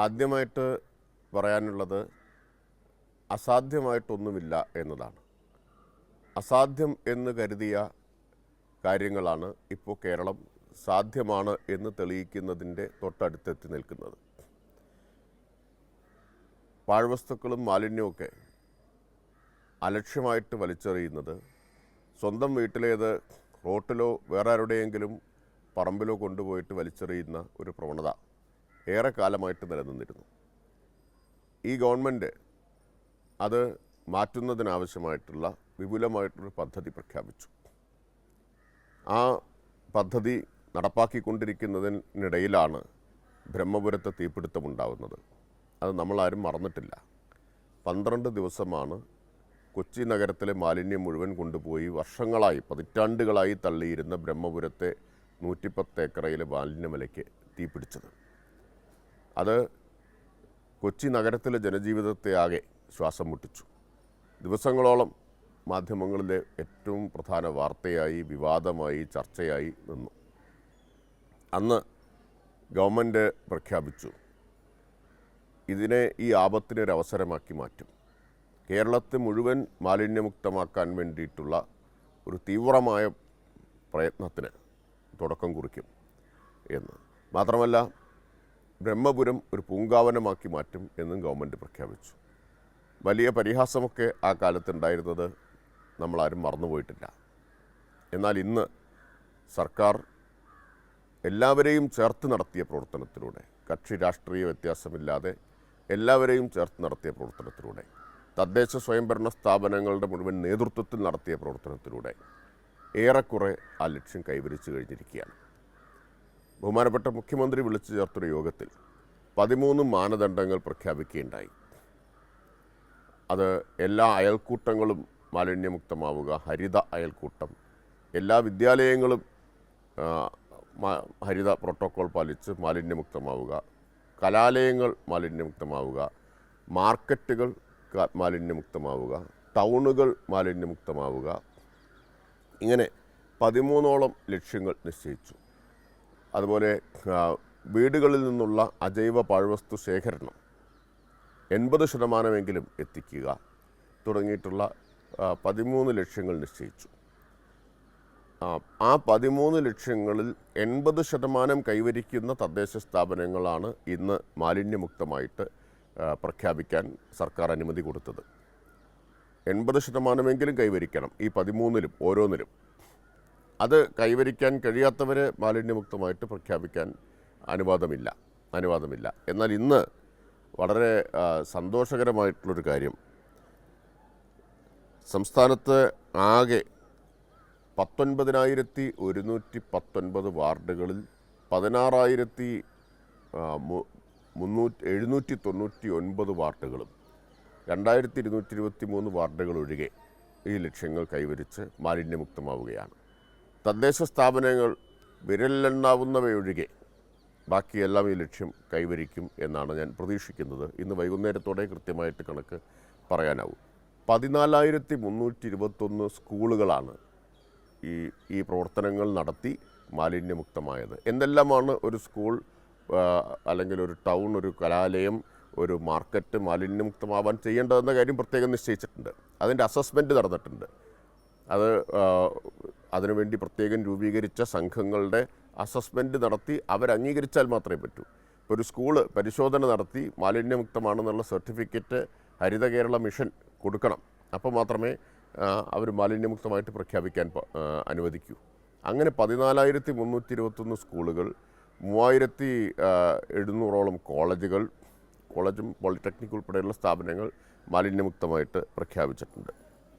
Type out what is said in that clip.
ആദ്യമായിട്ട് പറയാനുള്ളത് അസാധ്യമായിട്ടൊന്നുമില്ല എന്നതാണ്. അസാധ്യം എന്ന് കരുതിയ കാര്യങ്ങളാണ് ഇപ്പോൾ കേരളം സാധ്യമാണ് എന്ന് തെളിയിക്കുന്നതിന്റെ തൊട്ടടുത്തെത്തി നിൽക്കുന്നത്. പാഴ്വസ്തുക്കളും മാലിന്യവുമൊക്കെ അലക്ഷ്യമായിട്ട് വലിച്ചെറിയുന്നത് സ്വന്തം വീട്ടിലേത് റോട്ടിലോ വേറെ ആരുടെയെങ്കിലും പറമ്പിലോ കൊണ്ടുപോയിട്ട് വലിച്ചെറിയുന്ന ഒരു പ്രവണത. ഏറെ കാലമായിട്ട് നിലനിന്നിരുന്നു. ഈ ഗവൺമെന്റ് അത് മാറ്റുന്നതിനാവശ്യമായിട്ടുള്ള വിപുലമായിട്ടൊരു പദ്ധതി പ്രഖ്യാപിച്ചു. ആ പദ്ധതി നടപ്പാക്കിക്കൊണ്ടിരിക്കുന്നതിനിടയിലാണ് ബ്രഹ്മപുരത്ത് തീപിടുത്തമുണ്ടാവുന്നത്. അത് നമ്മളാരും മറന്നിട്ടില്ല. പന്ത്രണ്ട് ദിവസമാണ് കൊച്ചി നഗരത്തിലെ മാലിന്യം മുഴുവൻ കൊണ്ടുപോയി വർഷങ്ങളായി പതിറ്റാണ്ടുകളായി തള്ളിയിരുന്ന ബ്രഹ്മപുരത്തെ നൂറ്റിപ്പത്ത് ഏക്കറയിലെ മാലിന്യമലയ്ക്ക് തീപിടിച്ചത്. അത് കൊച്ചി നഗരത്തിലെ ജനജീവിതത്തെ ആകെ ശ്വാസം മുട്ടിച്ചു. ദിവസങ്ങളോളം മാധ്യമങ്ങളിലെ ഏറ്റവും പ്രധാന വാർത്തയായി വിവാദമായി ചർച്ചയായി നിന്നു. അന്ന് ഗവൺമെന്റ് പ്രഖ്യാപിച്ചു ഇതിനെ ഈ ആപത്തിനെ ഒരു അവസരമാക്കി മാറ്റും. കേരളത്തെ മുഴുവൻ മാലിന്യമുക്തമാക്കാൻ വേണ്ടിയിട്ടുള്ള ഒരു തീവ്രമായ പ്രയത്നത്തിന് തുടക്കം കുറിക്കും എന്ന്. മാത്രമല്ല ബ്രഹ്മപുരം ഒരു പൂങ്കാവനമാക്കി മാറ്റും എന്നും ഗവൺമെന്റ് പ്രഖ്യാപിച്ചു. വലിയ പരിഹാസമൊക്കെ ആ കാലത്തുണ്ടായിരുന്നത് നമ്മളാരും മറന്നുപോയിട്ടില്ല. എന്നാൽ ഇന്ന് സർക്കാർ എല്ലാവരെയും ചേർത്ത് നടത്തിയ പ്രവർത്തനത്തിലൂടെ കക്ഷി രാഷ്ട്രീയ വ്യത്യാസമില്ലാതെ എല്ലാവരെയും ചേർത്ത് നടത്തിയ പ്രവർത്തനത്തിലൂടെ തദ്ദേശ സ്വയംഭരണ സ്ഥാപനങ്ങളുടെ മുഴുവൻ നേതൃത്വത്തിൽ നടത്തിയ പ്രവർത്തനത്തിലൂടെ ഏറെക്കുറെ ആ ലക്ഷ്യം കൈവരിച്ചു കഴിഞ്ഞിരിക്കുകയാണ്. ബഹുമാനപ്പെട്ട മുഖ്യമന്ത്രി വിളിച്ചു ചേർത്തൊരു യോഗത്തിൽ പതിമൂന്ന് മാനദണ്ഡങ്ങൾ പ്രഖ്യാപിക്കുകയുണ്ടായി. അത് എല്ലാ അയൽക്കൂട്ടങ്ങളും മാലിന്യമുക്തമാവുക ഹരിത അയൽക്കൂട്ടം എല്ലാ വിദ്യാലയങ്ങളും ഹരിത പ്രോട്ടോക്കോൾ പാലിച്ച് മാലിന്യമുക്തമാവുക കലാലയങ്ങൾ മാലിന്യമുക്തമാവുക മാർക്കറ്റുകൾ മാലിന്യമുക്തമാവുക ടൗണുകൾ മാലിന്യമുക്തമാവുക. ഇങ്ങനെ പതിമൂന്നോളം ലക്ഷ്യങ്ങൾ നിശ്ചയിച്ചു. അതുപോലെ വീടുകളിൽ നിന്നുള്ള അജൈവ പാഴ്വസ്തു ശേഖരണം എൺപത് ശതമാനമെങ്കിലും എത്തിക്കുക തുടങ്ങിയിട്ടുള്ള പതിമൂന്ന് ലക്ഷ്യങ്ങൾ നിശ്ചയിച്ചു. ആ പതിമൂന്ന് ലക്ഷ്യങ്ങളിൽ എൺപത് ശതമാനം കൈവരിക്കുന്ന തദ്ദേശ സ്ഥാപനങ്ങളാണ് ഇന്ന് മാലിന്യമുക്തമായിട്ട് പ്രഖ്യാപിക്കാൻ സർക്കാർ അനുമതി കൊടുത്തത്. എൺപത് ശതമാനമെങ്കിലും കൈവരിക്കണം ഈ പതിമൂന്നിലും ഓരോന്നിലും. അത് കൈവരിക്കാൻ കഴിയാത്തവരെ മാലിന്യമുക്തമായിട്ട് പ്രഖ്യാപിക്കാൻ അനുവാദമില്ല. അനുവാദമില്ല. എന്നാൽ ഇന്ന് വളരെ സന്തോഷകരമായിട്ടുള്ളൊരു കാര്യം. സംസ്ഥാനത്ത് ആകെ പത്തൊൻപതിനായിരത്തി ഒരുന്നൂറ്റി പത്തൊൻപത് വാർഡുകളിൽ പതിനാറായിരത്തി മുന്നൂറ്റി എഴുന്നൂറ്റി തൊണ്ണൂറ്റി ഒൻപത് വാർഡുകളും രണ്ടായിരത്തി ഇരുന്നൂറ്റി ഇരുപത്തി മൂന്ന് വാർഡുകൾ ഒഴികെ ഈ ലക്ഷ്യങ്ങൾ കൈവരിച്ച് മാലിന്യമുക്തമാവുകയാണ്. തദ്ദേശ സ്ഥാപനങ്ങൾ വിരലിലെണ്ണാവുന്നവയൊഴികെ ബാക്കിയെല്ലാം ഈ ലക്ഷ്യം കൈവരിക്കും എന്നാണ് ഞാൻ പ്രതീക്ഷിക്കുന്നത്. ഇന്ന് വൈകുന്നേരത്തോടെ കൃത്യമായിട്ട് കണക്ക് പറയാനാവും. പതിനാലായിരത്തി മുന്നൂറ്റി ഇരുപത്തൊന്ന് സ്കൂളുകളാണ് ഈ ഈ പ്രവർത്തനങ്ങൾ നടത്തി മാലിന്യമുക്തമായത്. എന്തെല്ലാമാണ് ഒരു സ്കൂൾ അല്ലെങ്കിൽ ഒരു ടൗൺ ഒരു കലാലയം ഒരു മാർക്കറ്റ് മാലിന്യമുക്തമാവാൻ ചെയ്യേണ്ടതെന്ന കാര്യം പ്രത്യേകം നിശ്ചയിച്ചിട്ടുണ്ട്. അതിന്റെ അസസ്മെന്റ് നടന്നിട്ടുണ്ട്. അത് അതിനുവേണ്ടി പ്രത്യേകം രൂപീകരിച്ച സംഘങ്ങളുടെ അസസ്മെന്റ് നടത്തി അവരംഗീകരിച്ചാൽ മാത്രമേ പറ്റൂ. ഇപ്പോൾ ഒരു സ്കൂൾ പരിശോധന നടത്തി മാലിന്യമുക്തമാണെന്നുള്ള സർട്ടിഫിക്കറ്റ് ഹരിത കേരള മിഷൻ കൊടുക്കണം. അപ്പോൾ മാത്രമേ അവർ മാലിന്യമുക്തമായിട്ട് പ്രഖ്യാപിക്കാൻ അനുവദിക്കൂ. അങ്ങനെ പതിനാലായിരത്തി മുന്നൂറ്റി ഇരുപത്തൊന്ന് സ്കൂളുകൾ മൂവായിരത്തി എഴുന്നൂറോളം കോളേജുകൾ കോളേജും പോളിടെക്നിക് ഉൾപ്പെടെയുള്ള സ്ഥാപനങ്ങൾ മാലിന്യമുക്തമായിട്ട് പ്രഖ്യാപിച്ചിട്ടുണ്ട്.